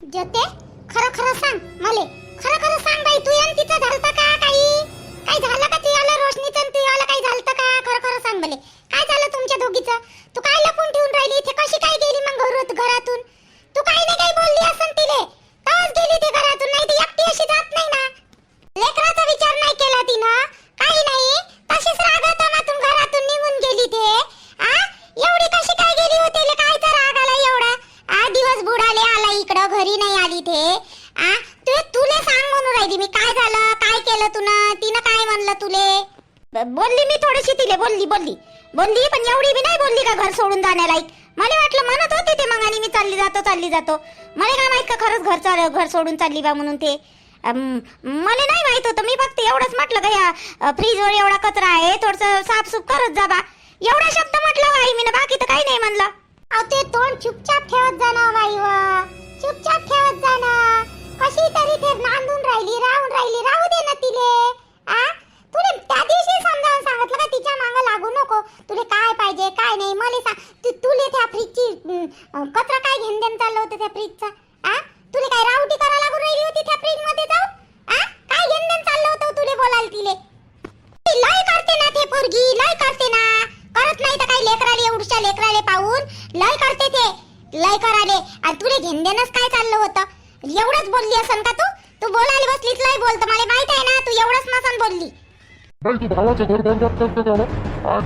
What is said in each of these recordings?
ज्योते खरं खरं सांग मले. खरं खरं सांग बाई तू आणि तिचं झालतं का काही काही झालं का तुला रोशनीचं आणि आलं काही झालं का? खरं खरं सांग मले. काय झालं तुमच्या दोघीचं? तू काय लपून ठेवून राहिली? इथे कशी काय मला वाटलं म्हणत होते ते मग आणि मी चालली जातो चालली जातो. मला काय माहीत का खरंच घर चाल घर सोडून चालली बा म्हणून ते? मला नाही माहीत होतं. मी फक्त एवढंच म्हटलं का या फ्रीजवर एवढा कचरा आहे थोडस साफसूफ करत जा बा. एवढा शब्द म्हटलं बाई मी बाकी तर काही नाही म्हणलं. अहो ते तोंड चुपचाप ठेवत जा ना बाई चुपचाप ठेवत जा कशी तरी ते नांदून राहिली राहून राहिली. राहू दे ना तिले. आ? तुले त्या दिवशी समजावून सांगितलं का तिच्या मागं लागू नको? तुले काय पाहिजे काय नाही? मला सांग तू तुले त्या फ्रीजची कचरा काय घेऊन देऊन चाललं होतं त्या फ्रीजचा आ? तुले काय रावटी करा लागून राहिली होती त्या फ्रीजमध्ये जाऊ आ? काय घेऊन देऊन चाललं होतं तुले बोलायला तिले? लय करते ना ते पोरगी लय करते ना. करत नाही तर काही लेकराले एवढ्या लेकराले पाहून? लय करते ते. लय कराले आणि तुले घेणदेनच काय चाललं होतं? एवढंच बोलली असन का तू? तू बोलायला बसलीच लय बोलतो. मला माहीत आहे ना तू एवढंच नसन बोलली. बाई तू भावाचं घर बंद करतो का मग? हा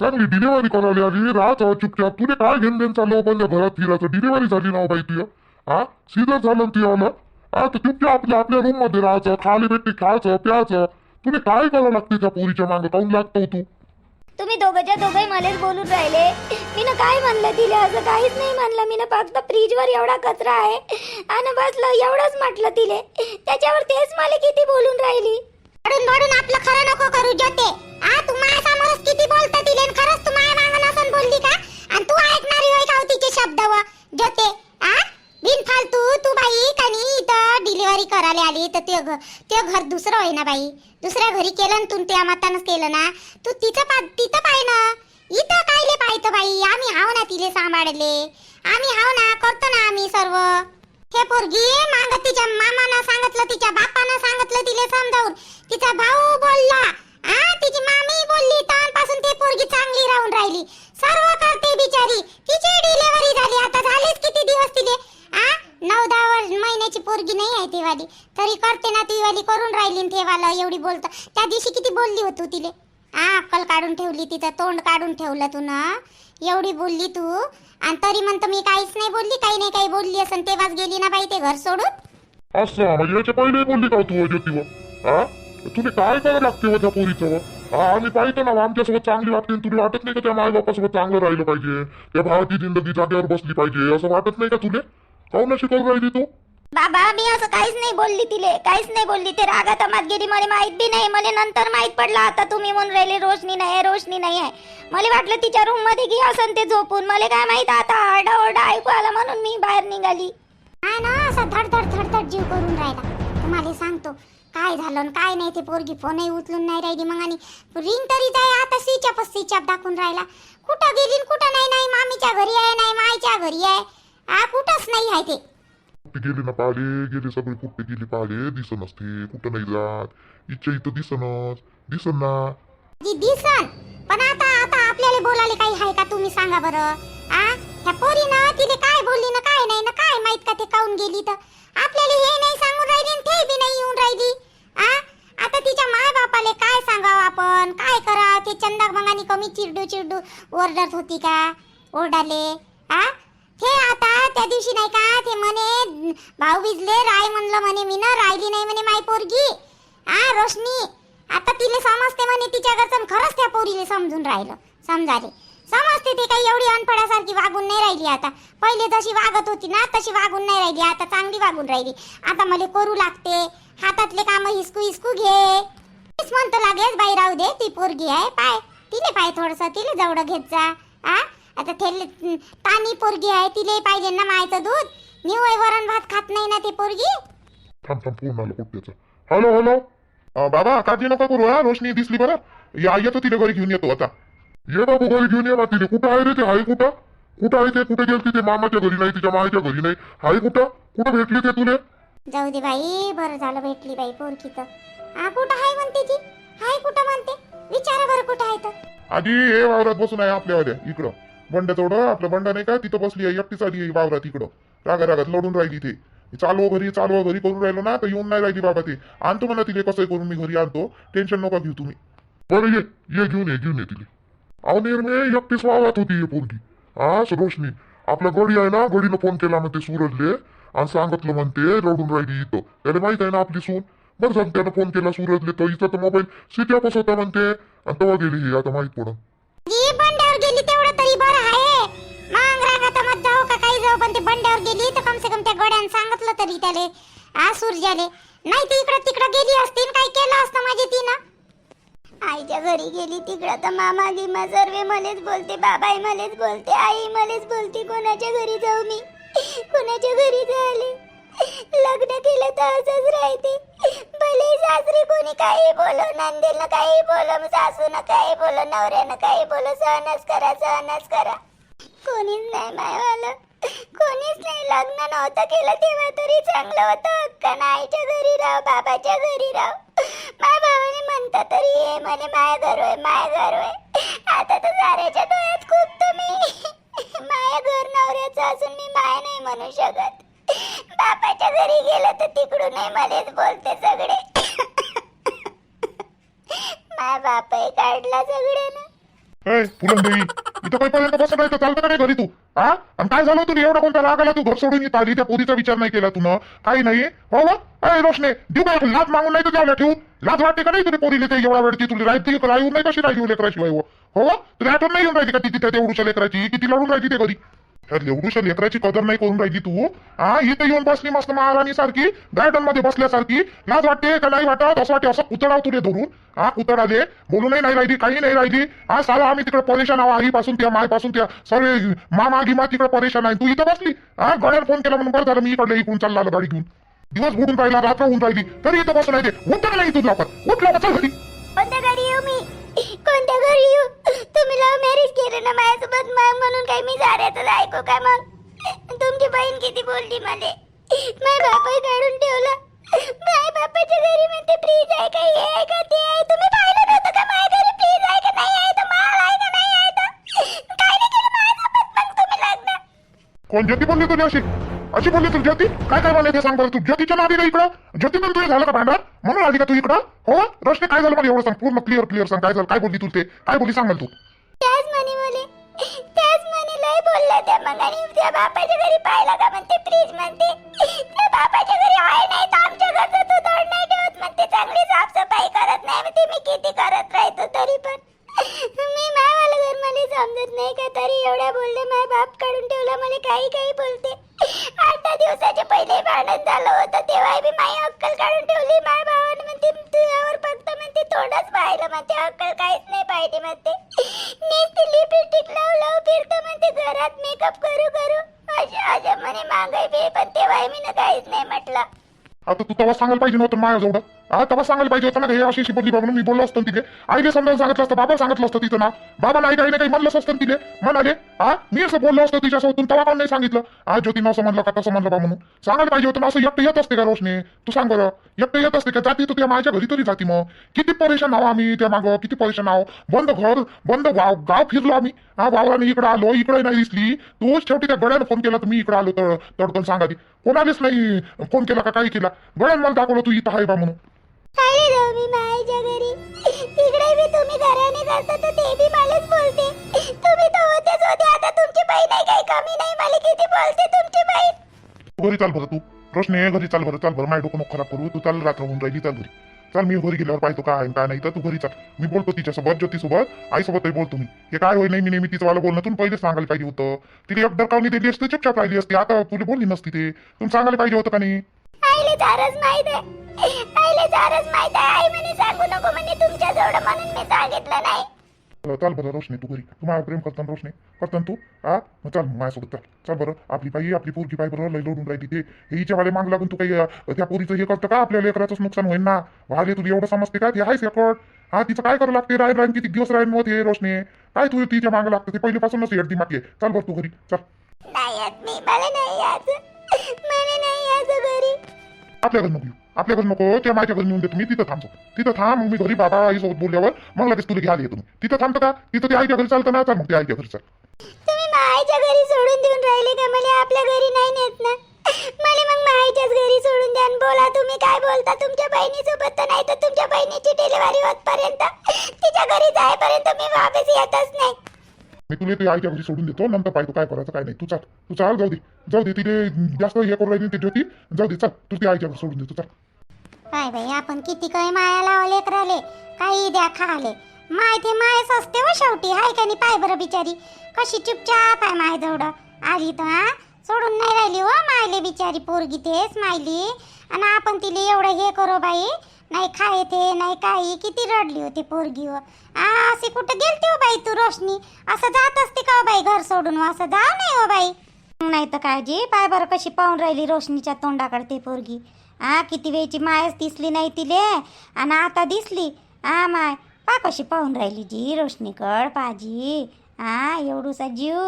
चांगली डिलिव्हरी करायला आली. राहत चुपचाप. तुला काय घेऊन देऊन चाललं पण घरात फिरायचं. डिलिव्हरी झाली ना हो बाई तुझ्या हा? सीझर झालं ती आलं हा तर चुपचाप आपल्या आपल्या रूममध्ये राहायचं. खाली भेटी खायचं प्यायचं. तुला काय करावं लागते त्या पोरीच्या मागं? काऊन लागतो तू? तुम्ही दोघंच्या दोघे मलाच बोलून राहिले. मी ना काय म्हणलं तिला? असं काहीच नाही म्हणलं. मी ना फक्त फ्रीजवर एवढा कचरा आहे. आणि बसलं एवढंच म्हटलं तिले. त्याच्यावर तेच मला किती बोलून राहिली? अडून बडून आपलं खरं नको करू ज्योते. आ तू माझ्या समोरच किती बोलता तिले आणि खरंच तू माझ्या मागं नसन बोलली का? आणि तू ऐकणारी होय का हो तिचे शब्द व? ज्योते आ? बिन फालतू तू बाई कणी इथं डिलिव्हरी करायला आली तर ते घर ते घर दुसरं होय ना बाई. दुसऱ्या घरी केलं ना तू त्या मतानंच केलं ना. तू तिचं पा तिथं पाय ना. इथं कायले पाहितं बाई? आम्ही हाव ना तिले सांभाळले. आम्ही हाव ना करतो ना आम्ही सर्व. हे पोरगी मांग तिच्या मामानं सांगितलं तिच्या बापानं सांगितलं तिले समजावून. तिचा भाऊ बोलला. आ तिची मामी बोलली पासून ते पोरगी चांगली राहून राहिली. सर्व करते बिचारी. तिची डिलिव्हरी झाली. आता झालीच किती दिवस तिले? आ नऊ दहा वर्ष महिन्याची पोरगी नाही आहे ती वाली तरी करते ना ती वाली करून राहिली ते वाला एवढी बोलत. त्या दिवशी किती बोलली होती तिले? आ अक्कल काढून ठेवली तिचं तोंड काढून ठेवलं तू ना एवढी बोलली तू? आणि तरी म्हणतो मी काहीच नाही बोलली काही नाही काही बोलली असं. तेव्हाच गेली ना बाई ते घर सोडून? असं? म्हणजे याच्या पहिले बोलली का हो तू ज्योतीवर हा? तुला काय करावं लागते व त्या पोरीचं हा आम्ही पाहिजे ना आमच्यासोबत चांगली वाटते आणि तुला वाटत नाही का त्या माय बापासोबत चांगलं राहिलं पाहिजे? त्या भावाची जिंदगी जागेवर बसली पाहिजे असं वाटत नाही का तुले? काऊन अशी करून राहिली तू? बाबा मी असं काहीच नाही बोलली तिले. काहीच नाही बोलली. ते रागात तमात गेली मला माहीत बी नाही. मला नंतर माहीत पडलं. आता तुम्ही म्हणून राहिले रोशनी नाही आहे रोशनी नाही आहे मला वाटलं तिच्या रूममध्ये घे असं ते झोपून. मला काय माहीत आता? आरडा ओरडा ऐकू आला म्हणून मी बाहेर निघाली. हा ना असा धडधड धडधड जीव करून राहिला. तुम्हाला सांगतो काय झालं आणि काय नाही ते पोरगी फोनही उचलून नाही राहिली. मग आणि रिंग तरी जाय आता स्विच स्विच दाखवून राहिला. कुठं गेली कुठं नाही? नाही मामीच्या घरी आहे नाही माईच्या घरी आहे. हा कुठंच नाही आहे ते. कुठे गेली ना पाहिले गेले सगळे कुठे गेली पाहिले दिसन असते कुठं नाही जात. इच्छा इथं दिसनच. दिसन ना. जी दिसन. पण आता आता आपल्याला बोलायला काही आहे का तुम्ही सांगा बरं? आ? ह्या पोरीनं तिले काय बोलली ना काय नाही ना काय माहीत का ते काऊन गेली तर आपल्याला हे नाही सांगून राहिली आणि ते बी नाही येऊन राहिली. आ? आता तिच्या माय बापाले काय सांगावं आपण? काय करा ते चंदा मंगानी कमी चिरडू चिरडू ओरडत होती का? ओरडाले. आ? हे आता त्या दिवशी नाही का ते म्हणे भाऊ भिजले राय म्हणलं म्हणे मी ना राहिली नाही म्हणे माय पोरगी. आ रोशनी आता तिले समजते म्हणे तिच्या घरचं खरंच त्या पोरीले समजून राहिलं समजाले. समजते ते काही एवढी अनपडासारखी वागून नाही राहिली आता. पहिले जशी वागत होती ना तशी वागून नाही राहिली आता चांगली वागून राहिली. आता मला करू लागते हातातले काम हिसकू हिसकू घे. तेच म्हणतो लागेल बाई राहू दे ती पोरगी आहे पाय तिले पाय थोडस तिले जवळ घेत जा. आ? आता थेले तानी पोरगी आहे तिले पाहिजे ना मायचं दूध. निवय वरण भात खात नाही ना ती पोरगी. थांब थांब फोन आला हॅलो हॅलो. अं, बाबा काळजी नका करू हा रोशनी दिसली बरं. या येतो तिला घरी घेऊन येतो आता. ये बाबू घरी घेऊन ये ना तिने कुठं आहे रे ते? आहे कुठं? कुठं आहे ते? कुठे गेलती ते? मामाच्या घरी नाही तिच्या मामाच्या घरी नाही. आहे कुठं? कुठं भेटली ते तुले? जाऊ दे बाई बरं झालं भेटली बाई पोरकी तर. हा कुठं आहे म्हणते ती? हाय कुठं म्हणते? विचारा बरं कुठं आहे तर. आधी हे वावरात बसून आहे आपल्यावाल्या इकडं. बंड्या तेवढं आपलं बंडा नाही का? तिथं बसली आहे एकटीच आली आहे वावरात तिकडं रागा रागात लढून राहिली ते. चालव घरी चालव घरी करून राहिलो ना तर येऊन नाही राहिली बाबा ते. आणतो म्हणा तिले कसं करून मी घरी आणतो. टेन्शन नका घेऊ तुम्ही. बरं ये ये घेऊन ये घेऊन ये तिले. अहो निर्मे एकटीच वावरात होती हे पोरगी. हा रोशनी. आपला गडी आहे ना गडीनं फोन केला म्हणते सूरजले. आणि सांगितलं म्हणते रडून राहिली इथं. त्याला माहीत आहे ना आपली सून? बरं झालं त्यानं फोन केला सूरजले तर इथं तर मोबाईल सिटी ऑफिस होता म्हणते. आणि तेव्हा गेली हे आता माहीत पडत जी बंड्यावर गेली तेवढं तरी बरं आहे. मग रागात मत जाऊ का काही जाऊ पण ते बंड्यावर गेली तर कम से कम त्या गड्यानं सांगितलं तरी त्याले. आ सूर्याले नाही ती इकडं तिकडं गेली असती काय काही केलं असतं माझी तिनं. आईच्या घरी गेली तिकडं तर मामा गिमा सर्व मलेच बोलते बाबाई मलेच बोलते आई मलेच बोलते कोणाच्या घरी जाऊ मी? कोणाच्या घरी झाले लग्न केलं तर असंच राहते. भले सासरी कोणी काही बोलो नंदेला काही बोलो सासून काही बोलो नवऱ्यानं काही बोलो सहनच करा सहनच करा. कोणीच नाही मायवालं. कोणीच नाही लग्न नव्हतं केलं तेव्हा तरी चांगलं होतं. अक्का आईच्या घरी राह बाबाच्या घरी राह माय भावाने म्हणता तरी ये म्हणे माय घर होय माय घर होय. आता तर साऱ्याच्या डोळ्यात खूप तुम्ही. माय घर नवऱ्याचं असून मी माय नाही म्हणू शकत. बापाच्या घरी गेलं तर तिकडून मलाच बोलते सगळे. माय बापही काढला सगळे ए फुलंदेवी इथं काही पर्यंत बसत नाही तर चालतं का नाही घरी तू? हा? आणि काय झालं तुला एवढा कोणता राग आला तू? घर सोडून येत आली त्या पोरीचा विचार नाही केला तुनं. काही नाही. हो ना अरे रोशने देऊ काय लाज मागून नाही तर द्यायला ठेवू? लाज वाटते का नाही तुला पोरीले ते एवढा वेळ ती तुला राहते राहू नाही कशी राहिली हो लेकराशिवाय हो? हो तुला आठवण नाही येऊन राहिली का ती तिथे तेवढूच्या लेकराची? किती लढून राहिली ते घरी? तर एवढूशा लेकराची कदर नाही करून राहिली तू? हा इथे येऊन बसली मस्त महाराणी सारखी गार्डनमध्ये बसल्यासारखी. लाज वाटते का नाही वाटत? असं वाटते असं कुतडाव तुले धरून. हा कुतडाले बोलूनही नाही राहिली काही नाही राहिली. हा सारा आम्ही तिकडे परेशान आहो आईपासून त्या मायपासून त्या सर्व मामा गिमा तिकडे परेशान आहे. तू इथं बसली? हा गड्याला फोन केला म्हणून बरं झालं मी इकडे इकडून चालला गाडी घेऊन. दिवस बुडून राहिला रात्र होऊन राहिली. तरी इथं बसून आहे ते. उठता नाही तू लवकर. उठ लवकर चल घरी. कोणत्या घरी येऊ? तुम्ही लव्ह मॅरेज केलं ना माझ्यासोबत मग? म्हणून काय मी साऱ्याच ऐकू काय मग? तुमची बहीण किती बोलली मला? माझ्या बापाही काढून ठेवला. माझ्या बापाच्या घरी म्हणते फ्रीज आहे का हे आहे का ते आहे तुम्ही पाहिलं नव्हतं का माझ्या घरी? फ्रीज आहे का नाही आहे तर माल आहे का नाही आहे तर काय नाही केलं माझ्यासोबत मग तुम्ही लग्न? कोण ज्योती बोलली तुझ्याशी? अशी बोलली तू ज्योती? काय काय बोलले ते सांग बरं तू? ज्योतीच्या नादी का इकडं? ज्योती पण झालं का भांडण म्हणून आली का तू इकडं? हो? रस्ते काय झालं मला एवढं सांग. पूर्ण क्लिअर क्लिअर सांग. काय झालं? काय बोलली तू ते? काय बोलली सांग मला तू. त्याच म्हणे त्याच म्हणे लय बोलला त्या मग आणि त्या बापाच्या घरी पाहिला का म्हणते? फ्रीज म्हणते. त्या बापाच्या घरी आहे नाही तर आमच्या घरचं तू दड नाही ठेवत म्हणते. चांगली साफसफाई करत नाही म्हणते. मी किती करत राहतो तरी पण. मी मायवाला घर मला समजत नाही का? तरी एवढ्या बोलले माय बाप काढून ठेवला मला काही काही बोलते. आठ दहा दिवसाच्या पहिले भांडण झालं होतं तेव्हा मी माई अक्कल काढून ठेवली. माय भावाने म्हणते तुझ्यावर फक्त म्हणते थोडंच पाहिलं म्हणते अक्कल काहीच नाही पाहिजे म्हणते. नुसती लिपस्टिक लावू लावू फिरतं म्हणते घरात मेकअप करू करू. अशा अशा म्हणे मागाय बे पण तेव्हा मी ना काहीच नाही म्हटलं. आता तू तेव्हा सांगायला पाहिजे नव्हतं माझ्या जवळ हा तेव्हा सांगायला पाहिजे होतं ना हे अशी अशी बोलली बाबा मी बोललो असतं तिथे. आईने समजावून सांगितलं असतं बाबा सांगितलं असतं तिथं ना. बाबा नाही काही काही म्हणलंच असतं तिथे. म्हणाले हा मी असं बोललो असतं तिच्यासोबत तेव्हा कोण नाही सांगितलं? हा ज्योती असं म्हणलं का तसं म्हणलं बा म्हणून. सांगायला पाहिजे होतं ना असं एकटं येत असते का रोशने? तू सांग बरं एकटं येत असते का? जाती तू त्या माझ्या घरी तरी जाती मग. किती परेशान आहो आम्ही त्या मागं किती परेशान आहो. बंद घर बंद गाव गाव फिरलो आम्ही. हा वावराने इकडे आलो इकडे नाही दिसली. तूच शेवटी त्या गड्यानं फोन केला तर मी इकडे आलो तर तडकन सांगा ती कोणालाच नाही फोन केला का काही केला. गड्यान मला दाखवलं तू इथं आहे बा म्हणून. आले जाऊ मी मायच्या घरी? तिकडे मी तुम्ही घराने करता तर ते बी मलाच बोलते. तुम्ही तर होतेच होते आता तुमची बाई नाही काही कमी नाही. मला किती बोलते तुमची बाई घरी चाल बरं तू. प्रश्न आहे घरी चाल बरं चाल बरं. माझ्या डोकं नको खराब करू. तू चाल रात्र होऊन राहिली चाल घरी. चाल मी घरी गेल्यावर पाहतो काय आहे, काय नाही तर तू घरी चाल. मी बोलतो तिच्यासोबत ज्योतीसोबत आईसोबतही बोलतो मी. हे काय होईल नाही मी नेहमी तिचं वाला बोलणं तुम्ही पहिले सांगायला पाहिजे होतं. तिने एक दरकावणी दिली असते चुपचाप राहिली असते. आता तुला बोलली नसती ते. तुम्ही सांगायला पाहिजे होतं का नाही? आईले चारच माहीत आहे. आईले चारच माहीत आहे. आई म्हणे सांगू नको म्हणे तुमच्या जवळ म्हणून मी सांगितलं नाही. चाल बरं रोशनी तू घरी. तू माझ्या प्रेम करताना रोशनी. करताना तू हा? मग चाल मग माझ्यासोबत चाल. चाल बरं. आपली बाई आपली पोरगी बाई बरोबर लई लोडून राहिली ते. हे हिच्या वाले माग लागून तू काही अं, त्या पोरीचं हे करतं का? आपल्या लेकराचंच नुकसान होईल ना. वाले तुला एवढं समजते का? ते आहेस रेकॉर्ड हा तिचं काय करावं लागते? राहील राहील किती दिवस राहील मग ते रोशनी? काय तू तिच्या मागं लागतं? ते पहिल्यापासूनच येड दिमाग आहे. चाल बरं तू घरी. चल. नाही येत मी मला नाही मला आपल्या घरी नको येऊ. आपल्या घरी नको ते माझ्या घरी नेऊन देतो. मी तिथं थांबतो. तिथं थांब मग मी घरी बाबा आईसोबत बोलल्यावर मग लगेच तुला घ्यायला येतो मी. तिथं थांबतो का? तिथं ते आईच्या घरी चालतं ना चाल मग ते आईच्या घरी चाल. तुम्ही मायच्या घरी सोडून देऊन राहिले का? मला आपल्या घरी नाही नेत ना. मला मग माईच्याच घरी सोडून द्या आणि बोला तुम्ही काय बोलता? तुमच्या बहिणीसोबत तर नाही तर तुमच्या बहिणीची डिलिव्हरी होतपर्यंत. तिच्या घरी जाईपर्यंत मी वापस येतच नाही. मी तुला ते आईच्या घरी सोडून देतो नंतर पाहिजे काय करायचं काय नाही. तू चाल. तू चाल जाऊ दे. जाऊ दे तिथे जास्त हे करू राहिली ते होती जाऊ दे चल. तू ते आईच्या घरी सोडून देतो चल. काय बाई आपण किती काय माया लावले लेकराले काही द्या खाले. माय ते मायच असते व हो शेवटी हाय का नाही पाय बरं बिचारी. कशी चुपचाप आहे माय जवळ. आली तर हा? सोडून नाही राहिली हो मायले बिचारी पोरगी तेच मायली. आणि आपण तिला एवढं हे करो बाई. नाही खाय ते नाही काही. किती रडली होती पोरगी आ असे कुठं गेलते हो बाई तू रोशनी? असं जात असते का हो बाई घर सोडून? हो, असं जाऊ नाही हो बाई. नाही तर काळजी. पाय बरं कशी पाहून राहिली रोशनीच्या तोंडाकडे ती पोरगी. आ किती वेळची मायच दिसली नाही तिले. आणि आता दिसली. आ माय. पा कशी पाहून राहिली जी रोशनीकड पाजी. आ एवढूसा जीव.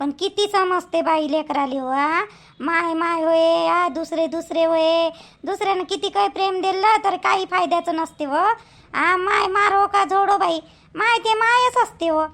पण किती समजते बाई लेकराली हो आ माय माय होय आ दुसरे दुसरे होय. दुसऱ्यानं किती काय प्रेम दिलं तर काही फायद्याचं नसते हो. व आ माय मारो हो का जोडो बाई. माय ते मायच असते हो.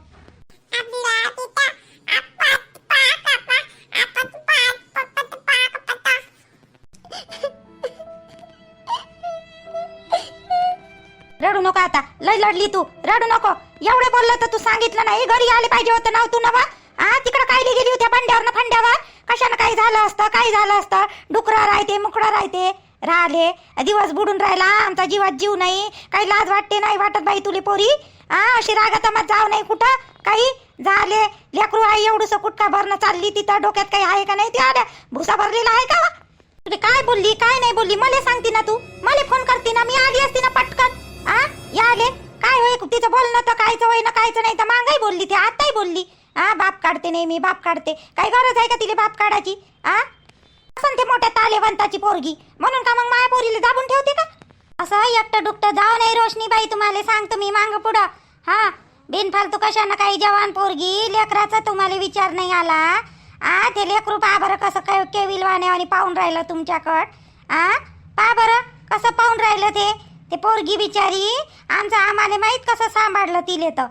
रडू नको आता. लय लढली तू. रडू नको. एवढे बोललं तर तू सांगितलं नाही. घरी आले पाहिजे होतं नाव तू नवा. आ तिकडे काय गेली होत्या भांड्यावर फंड्यावर? कशानं काही झालं असतं? काही झालं असतं? डुकरा राहते मुकडा राहते. राहिले. दिवस बुडून राहिला. आमचा जीवात जीव नाही. काही लाज वाटते नाही वाटत बाई तुले पोरी. आ अशी रागातमात जाव नाही कुठं? काही झाले. लेकरू आई एवढंसं कुटका भरणं चालली तिथं. डोक्यात काही आहे का नाही? ते आल्या. भुसा भरलेला आहे का? तुला काय बोलली? काय नाही बोलली? मला सांगते ना तू. मला फोन करते ना. मी आली असते ना पटकन. आ? या आले. काय होय? तिचं बोलणं तर कायचं होय ना कायचं नाही? तर मागाई बोलली ती आताही बोलली. आ बाप काढते नाही मी बाप काढते. काय गरज आहे का तिला बाप काढायची? आ? असं ते मोठ्या तालेवंताची पोरगी. म्हणून का मग माया पोरीला दाबून ठेवते का? असं एकटं डुकटं जाऊ नाही रोशनी बाई तुम्हाला सांगतो मी मांग पुढं. हा? बिनफालतू कशानं काही जवान पोरगी? लेकराचा तुम्हाला विचार नाही आला? आ ते लेकरू पा बरं कसं काय केविलवाने आणि पाहून राहिलं तुमच्याकड. आ? पा बरं कसं पाहून राहिलं ते? ते पोरगी बिचारी आमचं आम्हाला माहीत कसं सांभाळलं तिले तर.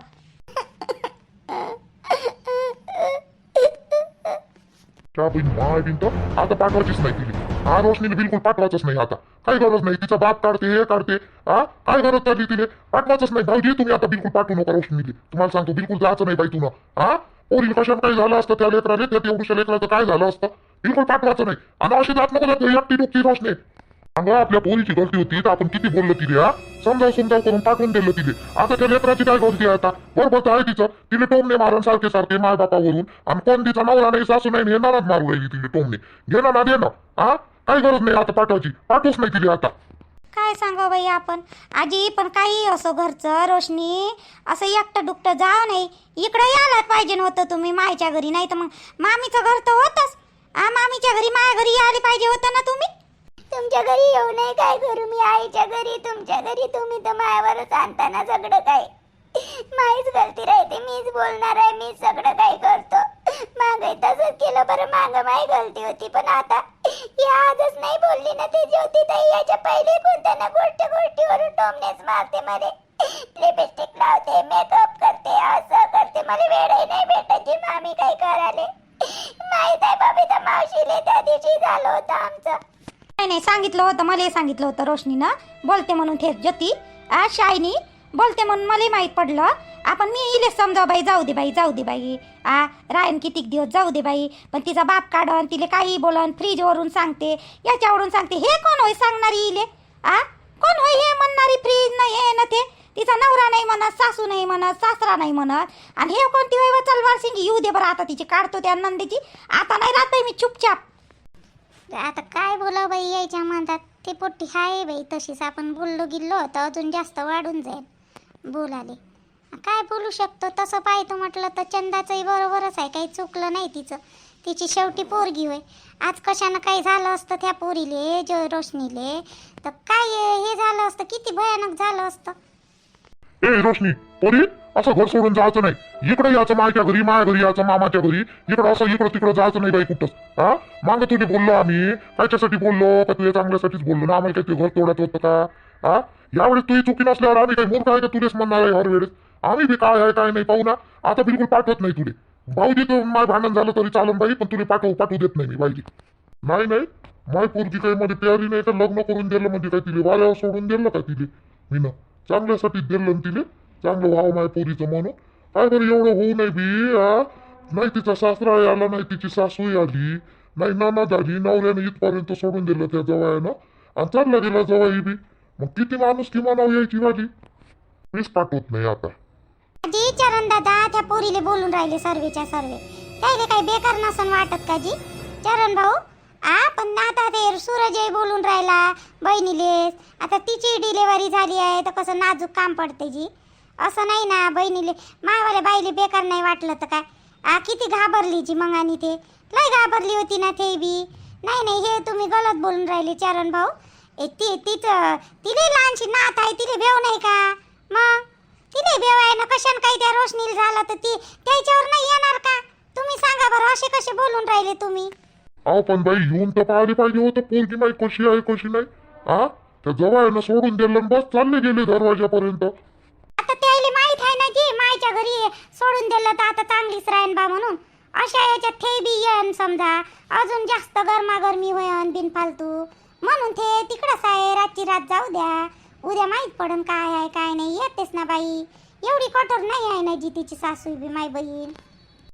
त्या बहीण माय बिन आता पाठवायचीच नाही तिने हा रोशनीने बिलकुल पाठवायचंच नाही आता. काही गरज नाही तिचा बाप काढते हे काढते. हा? काय गरज चालली तिने पाठवायचंच नाही. भाऊजी तुम्ही आता बिलकुल पाठवू नका रोशनीले. तुम्हाला सांगतो बिलकुल जायचं नाही बाई तुला. हा? पोरी कशात काही झालं असतं त्या लेकराने त्या तेवढ्या लेकराचं काय झालं असतं? बिलकुल पाठवायचं नाही. आणि अशी जात नको जात एकटी टुकती रोशनी. सांगा आपल्या पोरीची गलती होती तर आपण किती बोललो तिले हा? समजाव समजाव करून पाठवून दिलं तिले. आता त्या लेकराची काय गलती आहे आता? बरोबर आहे तिचं. तिने टोमणे मारण सारखे सारखे माय बापावरून आणि कोण तिचा नवरा नाही सासू नाही येणारच मारू राहिली तिने टोमणे. घे ना दे हा? काही गरज नाही आता पाठवायची. पाठवूच नाही तिले आता. काय सांगा बाई आपण? आजी पण काही असो घरचं रोशनी असं एकटं दुकटं जाव नाही. इकडे यायला पाहिजे नव्हतं तुम्ही मायच्या घरी नाही तर मग मामीचं घर तर होतच. आ मामीच्या घरी माया घरी यायला पाहिजे होतं ना तुम्ही? तुमच्या घरी येऊ नये काय करू? मी आईच्या घरी तुमच्या घरी तुम्ही तर मायावरच आणताना सगळं काय. माहीच गलती राहते मीच बोलणार आहे मीच सगळं काय करतो. मागे तसंच केलं बरं माग माही गलती होती. पण आता या आजच नाही बोलली ना ते ज्योती ताई याच्या पहिले कोणत्या ना गोष्ट गोष्टीवरून टोमनेच मारते मध्ये लिपस्टिक लावते मेकअप करते असं करते. मला वेळही नाही भेटत जी मामी काय कराले माहीत आहे बाबी तर मावशीले त्या दिवशी झालं होतं आमचं. नाही नाही सांगितलं होतं मला सांगितलं होतं रोशनीनं. बोलते म्हणून थेट ज्योती. आ शायनी बोलते म्हणून मलाही माहीत पडलं. आपण मी इले समजा बाई जाऊ दे बाई जाऊ दे बाई. आ रायन कितीक दिवस जाऊ दे बाई. पण तिचा बाप काढन तिले काही बोलन फ्रीजवरून सांगते याच्यावरून सांगते. हे कोण होय सांगणारी इले? आ कोण होय हे म्हणणारी फ्रीज नाही हे ना ते? तिचा नवरा नाही म्हणत सासू नाही म्हणत सासरा नाही म्हणत. आणि हे कोणती होय? चलवार सिंग येऊ दे बरं आता तिची काढतो त्या नंदेची. आता नाही राहत मी चुपचाप. आता काय बोलावं बाई यायच्या म्हणतात ते पोट्टी आहे बाई तशीच आपण बोललो गिल्लो तर अजून जास्त वाढून जाईल. बोलाले. काय बोलू शकतो तसं पाहतो म्हटलं तर चंदाचंही बरोबरच आहे काही चुकलं नाही तिचं. तिची शेवटी पोरगी होय. आज कशानं काही झालं असतं त्या पोरीले जो रोशनीले? तर काय हे झालं असतं? किती भयानक झालं असतं? ए रोशनी पोरी असं घर सोडून जायचं नाही. इकडे यायचं मायच्या घरी माया घरी यायचं मामाच्या घरी. इकडं असं इकडं तिकडं जायचं नाही बाई कुठंच. हा? मागं तुझे बोललो आम्ही. कायच्यासाठी बोललो? का तुझ्या चांगल्यासाठीच बोललो ना? आम्हाला काही ते घर तोडायचं होतं का? हा? यावेळेस तुझी चुकी नसल्यावर आम्ही काही मूर्ख आहे का तुझेच म्हणणार आहे हर वेळेस? आम्ही बी काय आहे काय नाही पाहू ना. आता बिलकुल पाठवत नाही तुले. भाऊजी तर माय भांडण झालं तरी चालन बाई पण तुला पाठवू पाठवू देत नाही मी बाईजी नाही नाही. माय पोरगी काही मध्ये प्यारी नाही तर लग्न करून दिलं म्हणजे काय तिले? वाऱ्यावर सोडून दिलं का तिले? मी ना चांगल्यासाठी दिलं ना तिने चांगलं व्हावं माय पोरीचं म्हणून. काय बरं एवढं होऊ नाही बी हा? नाही तिचा सासरा आला नाही तिची सासूही आली. नाही नाना आली नवऱ्याने इथपर्यंत सोडून दिलं त्या जवळनं. आणि चालला गेला जवळ बी. मग किती माणूस किंवा यायची वाली मीच पाठवत नाही आता. जी चरण दादा त्या पोरीले बोलून राहिले सर्वेच्या सर्वे. त्याले काही बेकार नसन वाटत का जी चरण भाऊ आ पण आता ते सूरजही बोलून राहिला बहिणीलेस आता तिची डिलेवरी झाली आहे तर कसं नाजूक काम पडते जी. असं नाही ना बहिणीले. मावाल्या बाईले बेकार नाही वाटलं तर काय? आ किती घाबरली जी मग आणि ते. लय घाबरली होती ना ते बी. नाही नाही हे तुम्ही गलत बोलून राहिले चरण भाऊ. ए ती तिचं तिले लहानशी नात आहे तिले भेव नाही का? मग? तिने ना कशान काही त्या रोशनील झालं तर ती त्याच्यावर नाही येणार का? तुम्ही सांगा बरं असे कसे बोलून राहिले तुम्ही? अहो पण बाई येऊन तर पाहिली पाहिजे होतं. पोरगी माई कशी आहे कशी नाही? हा त्या जवळ सोडून दिलं आणि बस चालले गेले दरवाजापर्यंत. आता त्याला माहीत आहे ना की मायच्या घरी सोडून दिलं तर आता चांगलीच राहीन बा म्हणून. अशा याच्यात ते बी येन समजा. अजून जास्त गरमागरमी होयन बिनफालतू. म्हणून ते तिकडंच आहे रातची रात जाऊ द्या. उद्या माहीत पडन काय आहे काय नाही. येतेच ना बाई. एवढी कठोर नाही आहे ना जी तिची सासू बी माय बहीण.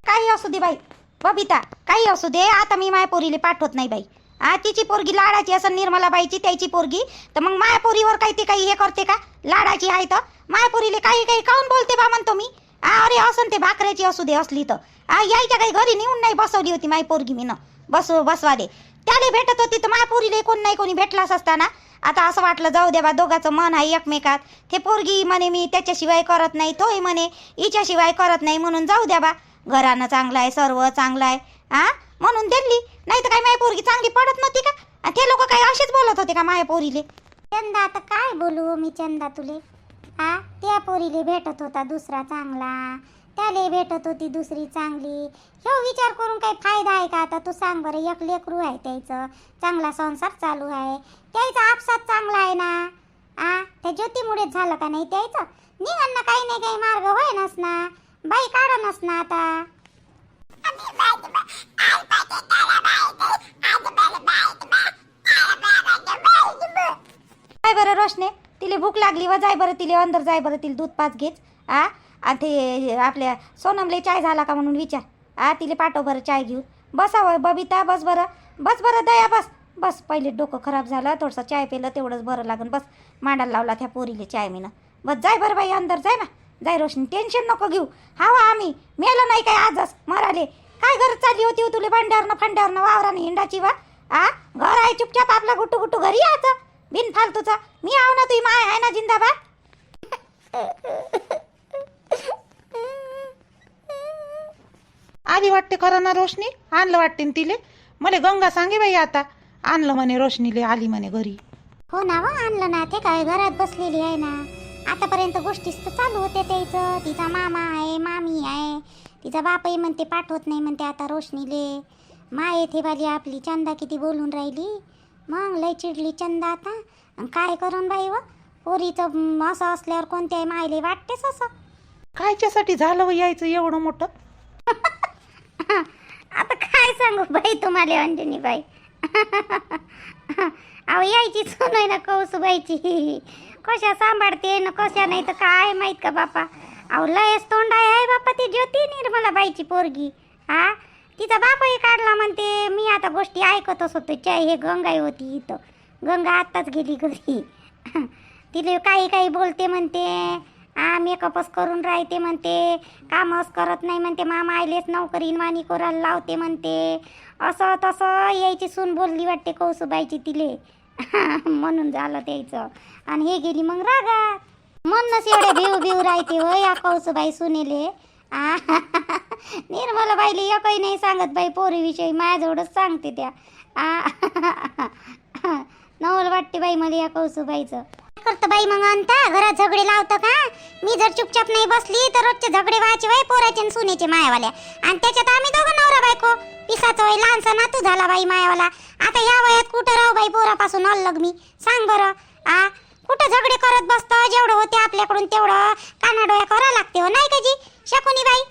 काही असू दे बाई. बबिता काही असू दे आता मी माया पोरीला पाठवत नाही बाई. आ तिची पोरगी लाडाची असं निर्मला बाईची त्याची पोरगी. तर मग माया पोरीवर काही ते काही हे करते का? लाडाची आहे तर. माया पोरीले काही काही काऊन बोलते बा म्हणतो मी? आ अरे असं ते भाकऱ्याची असू दे असली तर. आ यायच्या काही घरी नेऊन नाही बसवली होती माय पोरगी मी न बस बसवा दे. त्याला भेटत होती तर माया पोरीले कोण नाही कोणी भेटलाच असताना. आता असं वाटलं जाऊ द्या बा दोघाचं मन आहे एकमेकात. ते पोरगी म्हणे मी त्याच्याशिवाय करत नाही तोही म्हणे हिच्याशिवाय करत नाही म्हणून जाऊ द्या बा. घरानं चांगलं आहे सर्व चांगलं आहे. हा म्हणून दिली नाही तर काय माय पोरगी चांगली पडत नव्हती का? आणि ते लोक काही असेच बोलत होते का माया पोरीले? चंदा आता काय बोलू हो मी चंदा तुले? हा त्या पोरीले भेटत होता दुसरा चांगला. त्याले भेटत होती दुसरी चांगली. ह्यो विचार करून काही फायदा आहे का आता? तू सांग बरं एक लेकरू आहे त्याचं. चांगला संसार चालू आहे. त्याचा आपसात चांगला आहे ना? आ? त्या ज्योतीमुळेच झालं का नाही त्याचं? निघांना काही नाही काही मार्ग होय ना. बाई काढा नस ना आता. काय बरं रोशने तिले भूक लागली व जाय बरं तिले अंदर जाय बरं तिला दूध पाच घेच आ? आणि ते आपल्या सोनमले चाय झाला का म्हणून विचार. आ तिले पाठव बरं चाय घेऊन. बसावं बबिता बस बरं. बस बरं दया बस. बस पहिले डोकं खराब झालं थोडंसं चाय पेलं तेवढंच बरं लागन बस. मांडायला लावला त्या पोरीले चाय मीनं. बस जाय बरं बाई अंदर जाय ना. जाय रोशनी टेन्शन नको घेऊ. हावा आम्ही. मेलो नाही काय आजच मराले. काय गरज चालली होती हो तुले भांड्यावरनं फांड्यावरनं वावरानं हिंडाची वा आ? घर आहे चुपचाप आपला गुट्टू गुट्टू घरी यायचं बिन फालतूचा मी आव ना तुझी माय आहे ना जिंदाबाद? आली वाटते खरं ना रोशनी? आणलं वाटते न तिले? मला गंगा सांगे बाई आता. आणलं म्हणे रोशनीले आली म्हणे घरी. हो ना व आणलं ना. ते काय घरात बसलेली आहे ना. आतापर्यंत गोष्टीच तर चालू होते त्याचं. तिचा मामा आहे मामी आहे. तिचा बापही म्हणते पाठवत नाही म्हणते आता रोशनीले. माय येथे वाली आपली चंदा किती बोलून राहिली. मग लय चिडली चंदा आता. अन काय करून बाई व पोरीचं म, असं असल्यावर कोणत्याही मायले वाटतेच असं. कायच्यासाठी झालं व यायचं एवढं मोठं? आता काय सांगू बाई तुम्हाला अंजनी बाई? अहो यायची सून आहे ना कौसुबाईची. कशा सांभाळते न कशा नाही तर काय माहीत का बापा? अहो लयच तोंड आहे बापा ती ज्योती निर्मला बाईची पोरगी. हा? तिचा बापही काढला म्हणते मी आता गोष्टी ऐकतच होतो चाय हे गंगाई होती इथं. गंगा आत्ताच गेली घरी. तिले काही काही बोलते म्हणते हा मेकअपच करून राहते म्हणते कामच करत नाही म्हणते मामा आईलेच नोकरी वाणी कोराला लावते म्हणते. असं तसं यायची सून बोलली वाटते कौसुबाईची तिले. म्हणून झालं त्याचं. आणि हे गेली मग रागात. म्हणूनच एवढे भिव भिव राहते हो या कौसुबाई सुनेले. आ, निर्मला बाईले एकही नाही सांगत बाई पोरीविषयी माझ्याजवळच सांगते त्या. आ, नवल वाटते बाई मला या कौसुबाईचं. करतो बाई मग अंता? घरात झगडे लावतं का? मी जर चुपचाप नाही बसली तर रोजचे झगडे व्हायचे बाई पोराचे आणि सुनेचे मायावाल्या. आणि त्याच्यात आम्ही दोघं नवरा बायको. पिसाचं वय लहानसा नातू झाला बाई मायावाला. आता या वयात कुठं राहू बाई पोरापासून अलग मी? सांग बरं. आ कुठं झगडे करत बसतो? जेवढं होते आपल्याकडून तेवढं कानाडोळ्या करा लागते हो नाही का जी? शकुनी बाई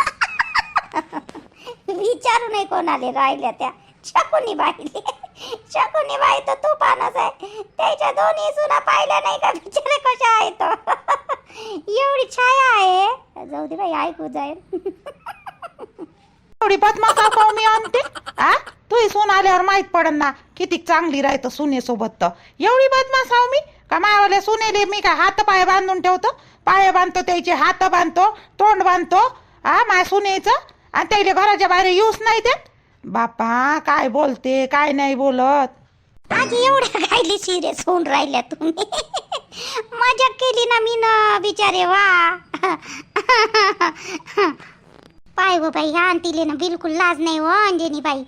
विचारू नाही कोणाले राहिल्या त्या शकुनी बाईले शकुनी बाई तर तू पानच आहे. त्याच्या दोन्ही सुना पाहिल्या नाही का? बिचारे कशा आहेत एवढी छाया आहे. जाऊ दे बाई ऐकू जाईल. एवढी बदमा का पाहू मी आणते? आ? तू सून आल्यावर माहीत पडन ना किती चांगली राहतं सुनेसोबत तर. एवढी बदमा साव मी? का मायावाल्या सुनेले मी का हात पाय बांधून ठेवतो? पाय बांधतो त्याचे हात बांधतो तोंड बांधतो आ मा सुनेचं? आणि त्याला घराच्या बाहेर येऊच नाही देत? बापा काय बोलते काय नाही बोलत. आजी एवढ्या कायली सिरियस होऊन राहिल्या तुम्ही. मजा केली ना मी ना बिचारे वा. पाय गो बाई हा तिले ना बिलकुल लाज नाही हो अंजनी बाई.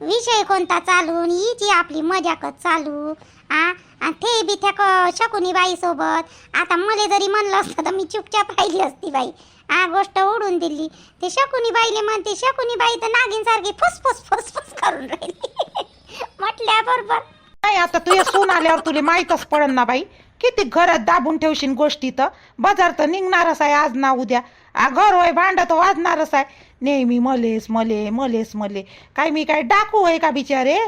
विषय कोणता चालू? आणि हिची आपली मजाकच चालू. आ? ते बी त्या क- शकुनी बाईसोबत आता मला जरी म्हणलं असतं तर मी चुपचाप राहिली असती बाई. हा गोष्ट ओढून दिली. ते शकुनी बाईले म्हणते शकुनी बाई तर नागिन सारखी फुसफुस फुसफुस करून राहिली. म्हटल्याबरोबर नाही आता तुझ्या सून आल्यावर तुला माहीतच पडन ना बाई. किती घरात दाबून ठेवशील गोष्टी तर. बाजार तर निघणारच आहे आज ना उद्या. आ घर होय भांड तर वाजणारच आहे. नेहमी मलेस मले मलेस मले. काय मी काय डाकू आहे का बिचारे?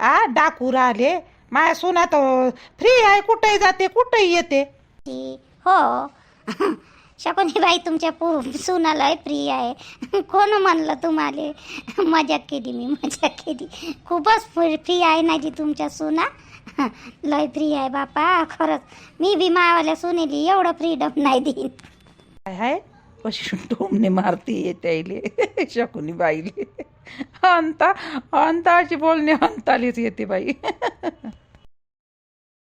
आ डाकू राहिले. माया सुना तर फ्री आहे कुठेही जाते कुठेही येते. ती- हो. शकुनी बाई तुमच्या पू सुनाला प्रिय आहे. कोण म्हणलं तुम्हाला? मजा केली मी मजा केली. खूपच फ्री आहे ना जी तुमच्या सुना? लय फ्री आहे बापा खरंच. मी बी मावाल्या सुनेली एवढं फ्रीडम नाही देईन. काय आहे कशी टोमने मारती येते शकुनी बाईले. अंता अंताची बोलणे अंतालीच येते बाई.